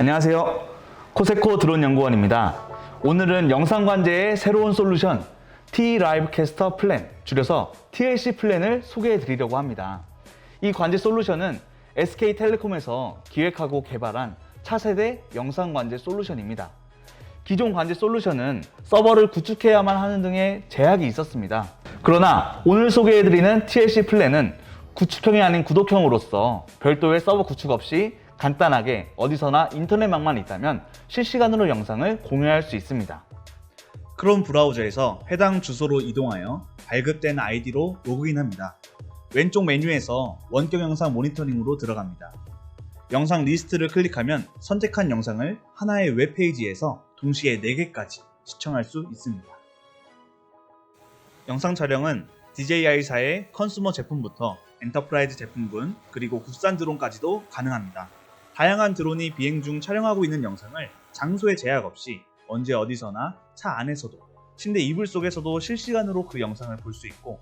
안녕하세요. 코세코 드론 연구원입니다. 오늘은 영상 관제의 새로운 솔루션 T 라이브 캐스터 플랜, 줄여서 TLC 플랜을 소개해 드리려고 합니다. 이 관제 솔루션은 SK텔레콤에서 기획하고 개발한 차세대 영상 관제 솔루션입니다. 기존 관제 솔루션은 서버를 구축해야만 하는 등의 제약이 있었습니다. 그러나 오늘 소개해드리는 TLC 플랜은 구축형이 아닌 구독형으로서 별도의 서버 구축 없이 간단하게 어디서나 인터넷망만 있다면 실시간으로 영상을 공유할 수 있습니다. 크롬 브라우저에서 해당 주소로 이동하여 발급된 아이디로 로그인합니다. 왼쪽 메뉴에서 원격 영상 모니터링으로 들어갑니다. 영상 리스트를 클릭하면 선택한 영상을 하나의 웹페이지에서 동시에 4개까지 시청할 수 있습니다. 영상 촬영은 DJI사의 컨슈머 제품부터 엔터프라이즈 제품군 그리고 국산 드론까지도 가능합니다. 다양한 드론이 비행 중 촬영하고 있는 영상을 장소에 제약 없이 언제 어디서나 차 안에서도 침대 이불 속에서도 실시간으로 그 영상을 볼 수 있고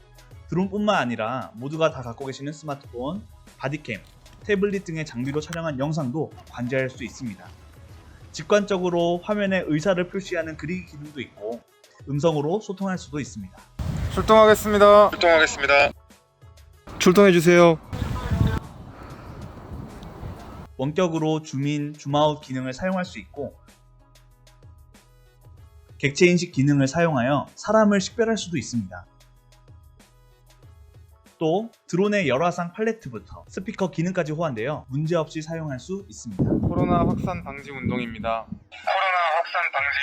드론뿐만 아니라 모두가 다 갖고 계시는 스마트폰, 바디캠, 태블릿 등의 장비로 촬영한 영상도 관제할 수 있습니다. 직관적으로 화면에 의사를 표시하는 그리기 기능도 있고 음성으로 소통할 수도 있습니다. 출동하겠습니다. 출동하겠습니다. 출동해 주세요. 원격으로 줌인, 줌아웃 기능을 사용할 수 있고 객체 인식 기능을 사용하여 사람을 식별할 수도 있습니다. 또 드론의 열화상 팔레트부터 스피커 기능까지 호환되어 문제없이 사용할 수 있습니다. 코로나 확산 방지 운동입니다. 코로나 확산 방지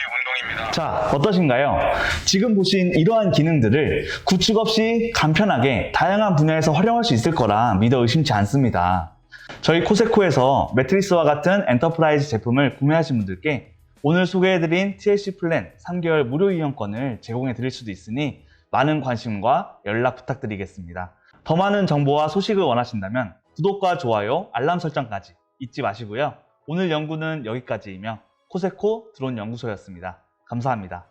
운동입니다. 자, 어떠신가요? 지금 보신 이러한 기능들을 구축 없이 간편하게 다양한 분야에서 활용할 수 있을 거라 믿어 의심치 않습니다. 저희 코세코에서 매트리스와 같은 엔터프라이즈 제품을 구매하신 분들께 오늘 소개해드린 TLC 플랜 3개월 무료 이용권을 제공해 드릴 수도 있으니 많은 관심과 연락 부탁드리겠습니다. 더 많은 정보와 소식을 원하신다면 구독과 좋아요, 알람 설정까지 잊지 마시고요. 오늘 연구는 여기까지이며 코세코 드론 연구소였습니다. 감사합니다.